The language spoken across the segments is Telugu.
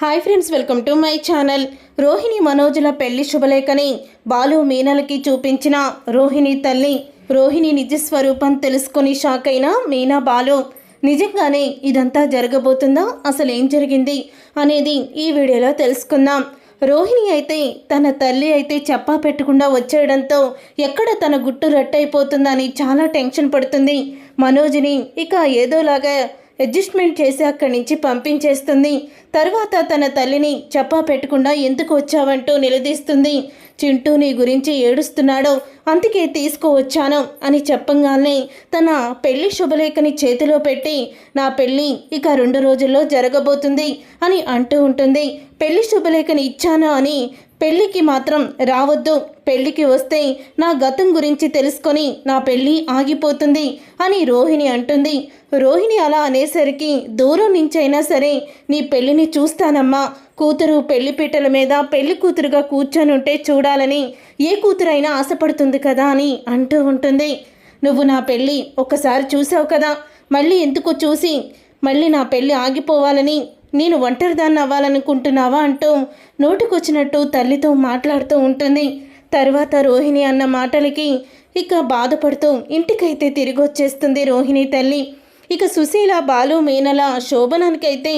Hi friends welcome to my channel. Rohini మనోజుల పెళ్ళి శుభలేఖని బాలు మీనలకి చూపించిన రోహిణి తల్లి. రోహిణి నిజ స్వరూపం తెలుసుకొని షాక్ అయిన మీనా బాలు. నిజంగానే ఇదంతా జరగబోతుందా? అసలు ఏం జరిగింది? అనేది ఈ వీడియోలో తెలుసుకుందాం. రోహిణి అయితే తన తల్లి అయితే చెప్పా పెట్టకుండా వచ్చేయడంతో ఎక్కడ తన గుట్టు రట్టయిపోతుందని చాలా టెన్షన్ పడుతుంది. మనోజ్ని ఇక ఏదోలాగా అడ్జస్ట్మెంట్ చేసి అక్కడి నుంచి పంపించేస్తుంది. తర్వాత తన తల్లిని చెప్పా పెట్టకుండా ఎందుకు వచ్చావంటూ నిలదీస్తుంది. చింటూ నీ గురించి ఏడుస్తున్నాడు అందుకే తీసుకువచ్చాను అని చెప్పంగానే తన పెళ్ళి శుభలేఖని చేతిలో పెట్టి నా పెళ్ళి ఇక రెండు రోజుల్లో జరగబోతుంది అని అంటూ ఉంటుంది. పెళ్ళి శుభలేఖని ఇచ్చాను అని పెళ్ళికి మాత్రం రావద్దు. పెళ్ళికి వస్తే నా గతం గురించి తెలుసుకొని నా పెళ్ళి ఆగిపోతుంది అని రోహిణి అంటుంది. రోహిణి అలా అనేసరికి దూరం నుంచైనా సరే నీ పెళ్ళిని చూస్తానమ్మా. కూతురు పెళ్ళి పీటల మీద పెళ్ళి కూతురుగా కూర్చొని ఉంటే చూడాలని ఏ కూతురైనా ఆశపడుతుంది కదా అని అంటూ ఉంటుంది. నువ్వు నా పెళ్ళి ఒకసారి చూసావు కదా. మళ్ళీ ఎందుకు చూసి మళ్ళీ నా పెళ్ళి ఆగిపోవాలని నేను ఒంటరిదాన్ని అవ్వాలనుకుంటున్నావా అంటూ నోటికొచ్చినట్టు తల్లితో మాట్లాడుతూ ఉంటుంది. తర్వాత రోహిణి అన్న మాటలకి ఇక బాధపడుతూ ఇంటికైతే తిరిగి వచ్చేస్తుంది రోహిణి తల్లి. ఇక సుశీల బాలు మీనల శోభనానికైతే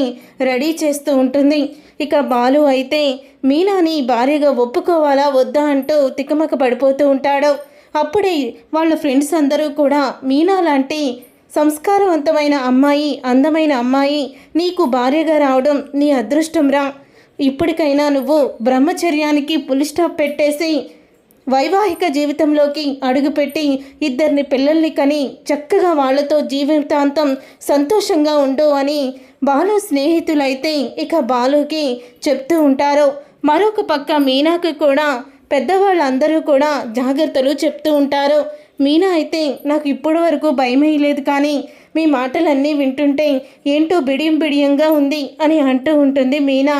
రెడీ చేస్తూ ఉంటుంది. ఇక బాలు అయితే మీనాని భార్యగా ఒప్పుకోవాలా వద్దా? అంటూ తికమక పడిపోతూ ఉంటాడు. అప్పుడే వాళ్ళ ఫ్రెండ్స్ అందరూ కూడా మీనా లాంటి సంస్కారవంతమైన అమ్మాయి అందమైన అమ్మాయి నీకు భార్యగా రావడం నీ అదృష్టం రా. ఇప్పటికైనా నువ్వు బ్రహ్మచర్యానికి పులి స్టాప్ పెట్టేసి వైవాహిక జీవితంలోకి అడుగుపెట్టి ఇద్దరిని పిల్లల్ని కని చక్కగా వాళ్ళతో జీవితాంతం సంతోషంగా ఉండు అని బాలు స్నేహితులైతే ఇక బాలుకి చెప్తూ ఉంటారు. మరొక పక్క మీనాకి కూడా పెద్దవాళ్ళందరూ కూడా జాగ్రత్తలు చెప్తూ ఉంటారు. మీనా అయితే నాకు ఇప్పటి వరకు భయమే లేదు కానీ మీ మాటలన్నీ వింటుంటే ఏంటో బిడియం బిడియంగా ఉంది అని అంటూ ఉంటుంది మీనా.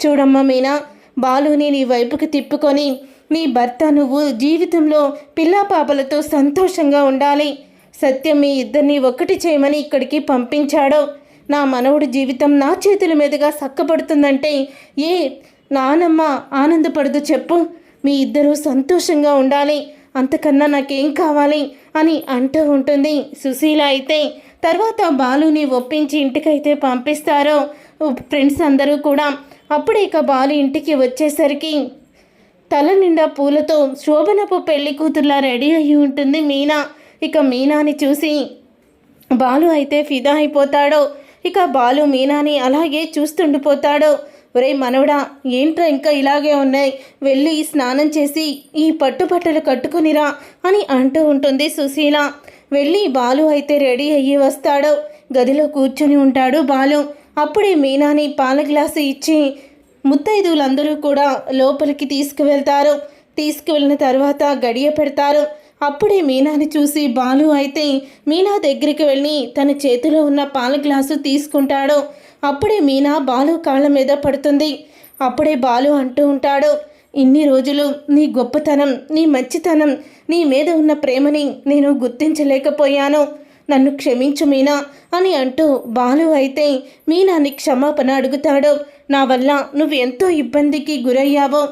చూడమ్మా మీనా బాలుని నీ వైపుకి తిప్పుకొని నీ భర్త నువ్వు జీవితంలో పిల్లా పాపలతో సంతోషంగా ఉండాలి. సత్యం మీ ఇద్దరిని ఒక్కటి చేయమని ఇక్కడికి పంపించాడు. నా మనవుడి జీవితం నా చేతుల మీదుగా సక్కబడుతుందంటే ఏ నానమ్మ ఆనందపడదు చెప్పు. మీ ఇద్దరూ సంతోషంగా ఉండాలి. అంతకన్నా నాకేం కావాలి అని అంటూ ఉంటుంది సుశీల అయితే. తర్వాత బాలుని ఒప్పించి ఇంటికైతే పంపిస్తారో. ఫ్రెండ్స్ అందరూ కూడా. అప్పుడు ఇక బాలు ఇంటికి వచ్చేసరికి తల నిండా పూలతో శోభనపు పెళ్ళి కూతుర్లా రెడీ అయి ఉంటుంది మీనా. ఇక మీనాని చూసి బాలు అయితే ఫిదా అయిపోతాడో. ఇక బాలు మీనాని అలాగే చూస్తుండిపోతాడో ఒరే మనవడా ఏంట్రా ఇంకా ఇలాగే ఉన్నాయి? వెళ్ళి స్నానం చేసి ఈ పట్టుబట్టలు కట్టుకునిరా అని అంటూ ఉంటుంది సుశీల. వెళ్ళి బాలు అయితే రెడీ అయ్యి వస్తాడు. గదిలో కూర్చొని ఉంటాడు బాలు. అప్పుడే మీనాని పాల గ్లాసు ఇచ్చి ముత్తైదువులందరూ కూడా లోపలికి తీసుకువెళ్తారు. తీసుకువెళ్ళిన తర్వాత గడియ పెడతారు. అప్పుడే మీనాని చూసి బాలు అయితే మీనా దగ్గరికి వెళ్ళి తన చేతిలో ఉన్న పాల గ్లాసు తీసుకుంటాడు. అప్పుడే మీనా బాలు కాళ్ళ మీద పడుతుంది. అప్పుడే బాలు అంటూ ఉంటాడు ఇన్ని రోజులు నీ గొప్పతనం నీ మంచితనం నీ మీద ఉన్న ప్రేమని నేను గుర్తించలేకపోయాను. నన్ను క్షమించు మీనా అని అంటూ బాలు అయితే మీనాని క్షమాపణ అడుగుతాడు. నా వల్ల నువ్వు ఎంతో ఇబ్బందికి గురయ్యావో.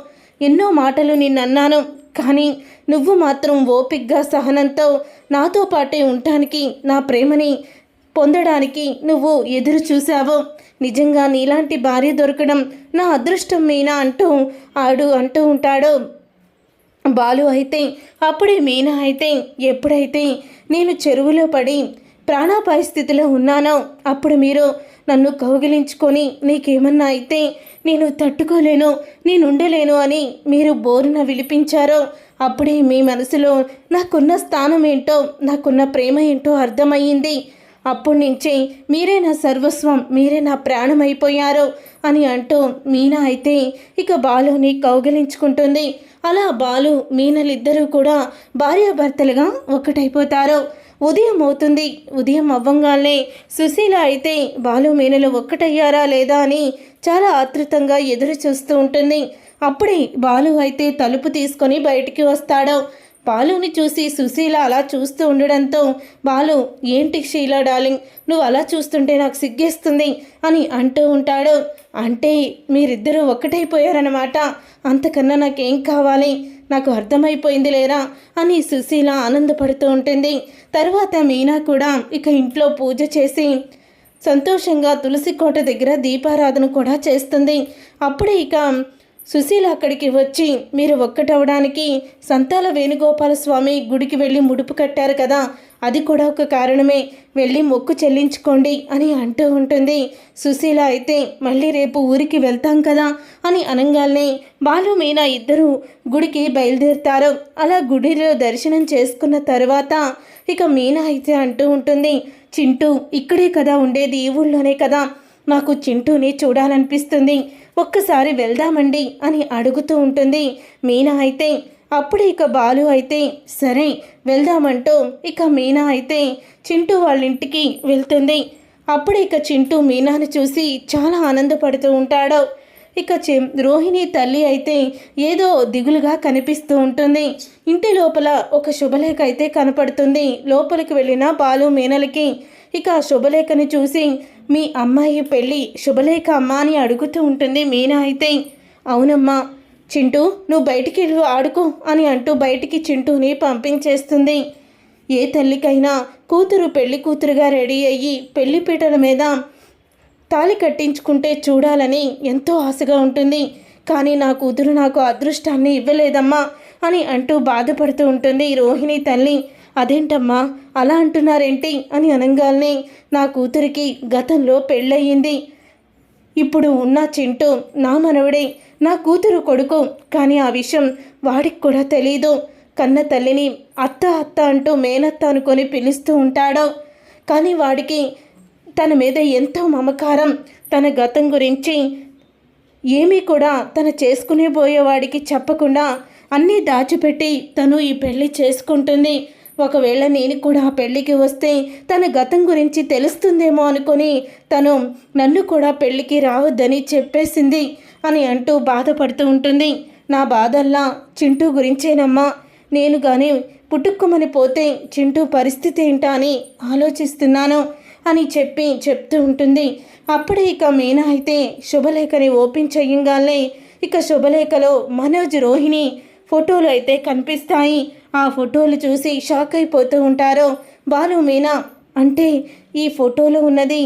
ఎన్నో మాటలు నిన్నన్నాను కానీ నువ్వు మాత్రం ఓపిగ్గా సహనంతో నాతో పాటే ఉండటానికి నా ప్రేమని పొందడానికి నువ్వు ఎదురు చూశావు. నిజంగా నీలాంటి భార్య దొరకడం నా అదృష్టం మీనా అంటూ ఆడు అంటూ ఉంటాడు. బాలు అయితే అప్పుడే మీనా అయితే ఎప్పుడైతే నేను చెరువులో పడి ప్రాణాపాయ స్థితిలో ఉన్నానో అప్పుడు మీరు నన్ను కౌగిలించుకొని నీకేమన్నా అయితే నేను తట్టుకోలేను నేను ఉండలేను అని మీరు బోరున విలిపించారో అప్పుడే మీ మనసులో నాకున్న స్థానం ఏంటో నాకున్న ప్రేమ ఏంటో అర్థమయ్యింది. అప్పటి నుంచి మీరే నా సర్వస్వం మీరే నా ప్రాణం అయిపోయారు అని అంటూ మీనా అయితే ఇక బాలుని కౌగిలించుకుంటుంది. అలా బాలు మీనలిద్దరూ కూడా భార్యాభర్తలుగా ఒక్కటైపోతారు. ఉదయం అవుతుంది. ఉదయం అవ్వంగానే సుశీల అయితే బాలు మీనలు ఒక్కటయ్యారా లేదా? అని చాలా ఆతృతంగా ఎదురు చూస్తూ ఉంటుంది. అప్పుడే బాలు అయితే తలుపు తీసుకొని బయటికి వస్తాడు. బాలుని చూసి సుశీల అలా చూస్తూ ఉండడంతో బాలు ఏంటి షీలా డార్లింగ్? నువ్వు అలా చూస్తుంటే నాకు సిగ్గేస్తుంది అని అంటూ ఉంటాడు. అంటే మీరిద్దరూ ఒక్కటైపోయారన్నమాట. అంతకన్నా నాకేం కావాలి? నాకు అర్థమైపోయింది లేరా? అని సుశీల ఆనందపడుతూ ఉంటుంది. తర్వాత మీనా కూడా ఇక ఇంట్లో పూజ చేసి సంతోషంగా తులసి కోట దగ్గర దీపారాధన కూడా చేస్తుంది. అప్పుడే ఇక సుశీల అక్కడికి వచ్చి మీరు ఒక్కటవడానికి సంతాల వేణుగోపాల స్వామి గుడికి వెళ్ళి ముడుపు కట్టారు కదా అది కూడా ఒక కారణమే. వెళ్ళి మొక్కు చెల్లించుకోండి అని అంటూ ఉంటుంది. సుశీల అయితే మళ్ళీ రేపు ఊరికి వెళ్తాం కదా అని అనగానే బాలు మీనా ఇద్దరు గుడికి బయలుదేరుతారు. అలా గుడిలో దర్శనం చేసుకున్న తర్వాత ఇక మీనా అయితే అంటూ ఉంటుంది చింటూ ఇక్కడే కదా ఉండేది ఈ ఊళ్ళోనే కదా. నాకు చింటూని చూడాలనిపిస్తుంది. ఒక్కసారి వెళ్దామండి అని అడుగుతూ ఉంటుంది. మీనా అయితే అప్పుడు ఇక బాలు అయితే సరే వెళ్దామంటూ ఇక మీనా అయితే చింటూ వాళ్ళ ఇంటికి వెళ్తుంది. అప్పుడు ఇక చింటూ మీనాను చూసి చాలా ఆనందపడుతూ ఉంటాడు. ఇక చి రోహిణి తల్లి అయితే ఏదో దిగులుగా కనిపిస్తూ ఉంటుంది. ఇంటి లోపల ఒక శుభలేఖ అయితే కనపడుతుంది. లోపలికి వెళ్ళిన బాలు మీనలకి ఇక ఆ శుభలేఖని చూసి మీ అమ్మాయి పెళ్ళి శుభలేఖ అమ్మ అని అడుగుతూ ఉంటుంది మీనా అయితే. అవునమ్మా చింటూ నువ్వు బయటికి వెళ్ళు ఆడుకో అని అంటూ బయటికి చింటూని పంపించేస్తుంది. ఏ తల్లికైనా కూతురు పెళ్ళి కూతురుగా రెడీ అయ్యి పెళ్ళిపీటల మీద తాళి కట్టించుకుంటే చూడాలని ఎంతో ఆశగా ఉంటుంది. కానీ నా కూతురు నాకు అదృష్టాన్ని ఇవ్వలేదమ్మా అని అంటూ బాధపడుతూ ఉంటుంది రోహిణి తల్లి. అదేంటమ్మా? అలా అంటున్నారేంటి? అని అనగానే నా కూతురికి గతంలో పెళ్ళయింది. ఇప్పుడు ఉన్న చింటూ నా మనవడే. నా కూతురు కొడుకు. కానీ ఆ విషయం వాడికి కూడా తెలీదు. కన్న తల్లిని అత్త అత్త అంటూ మేనత్త అనుకొని పిలుస్తూ ఉంటాడు. కానీ వాడికి తన మీద ఎంతో మమకారం తన గతం గురించి ఏమీ కూడా తన చేసుకునే పోయేవాడికి చెప్పకుండా అన్నీ దాచిపెట్టి తను ఈ పెళ్ళి చేసుకుంటుంది. ఒకవేళ నేను కూడా ఆ పెళ్ళికి వస్తే తన గతం గురించి తెలుస్తుందేమో అనుకొని తను నన్ను కూడా పెళ్ళికి రావద్దని చెప్పేసింది అని అంటూ బాధపడుతూ ఉంటుంది. నా బాధల్లా చింటూ గురించేనమ్మా. నేను కానీ పుట్టుక్కుమని పోతే చింటూ పరిస్థితి ఏంటా అని ఆలోచిస్తున్నాను. అని చెప్పి చెప్తూ ఉంటుంది. అప్పుడే ఇక మీనా అయితే శుభలేఖని ఓపెన్ చేయంగానే ఇక శుభలేఖలో మనోజ్ రోహిణి ఫోటోలు అయితే కనిపిస్తాయి. ఆ ఫోటోలు చూసి షాక్ అయిపోతూ ఉంటారు. బాలు మీనా అంటే ఈ ఫోటోలో ఉన్నది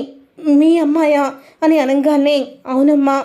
మీ అమ్మాయా అని అనగానే అవునమ్మా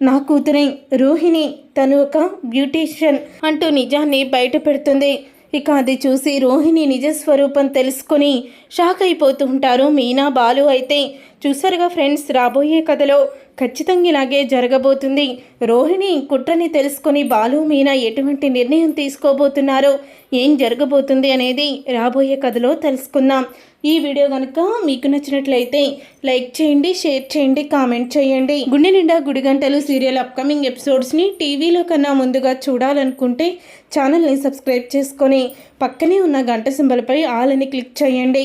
నా కూతురే రోహిణి తను ఒక బ్యూటీషియన్ అంటూ నిజాన్ని బయట పెడుతుంది. ఇక అది చూసి రోహిణి నిజ స్వరూపం తెలుసుకొని షాక్ అయిపోతూ ఉంటారు మీనా బాలు అయితే. చూసారుగా ఫ్రెండ్స్ రాబోయే కథలో ఖచ్చితంగా ఇలాగే జరగబోతుంది. రోహిణి కుట్రని తెలుసుకొని బాలు మీనా ఎటువంటి నిర్ణయం తీసుకోబోతున్నారో ఏం జరగబోతుంది అనేది రాబోయే కథలో తెలుసుకుందాం. ఈ వీడియో కనుక మీకు నచ్చినట్లయితే లైక్ చేయండి షేర్ చేయండి కామెంట్ చేయండి. గుండె నిండా గుడిగంటలు సీరియల్ అప్కమింగ్ ఎపిసోడ్స్ని టీవీలో కన్నా ముందుగా చూడాలనుకుంటే ఛానల్ని సబ్స్క్రైబ్ చేసుకొని పక్కనే ఉన్న గంట సింబల్పై ఆల్ అని క్లిక్ చేయండి.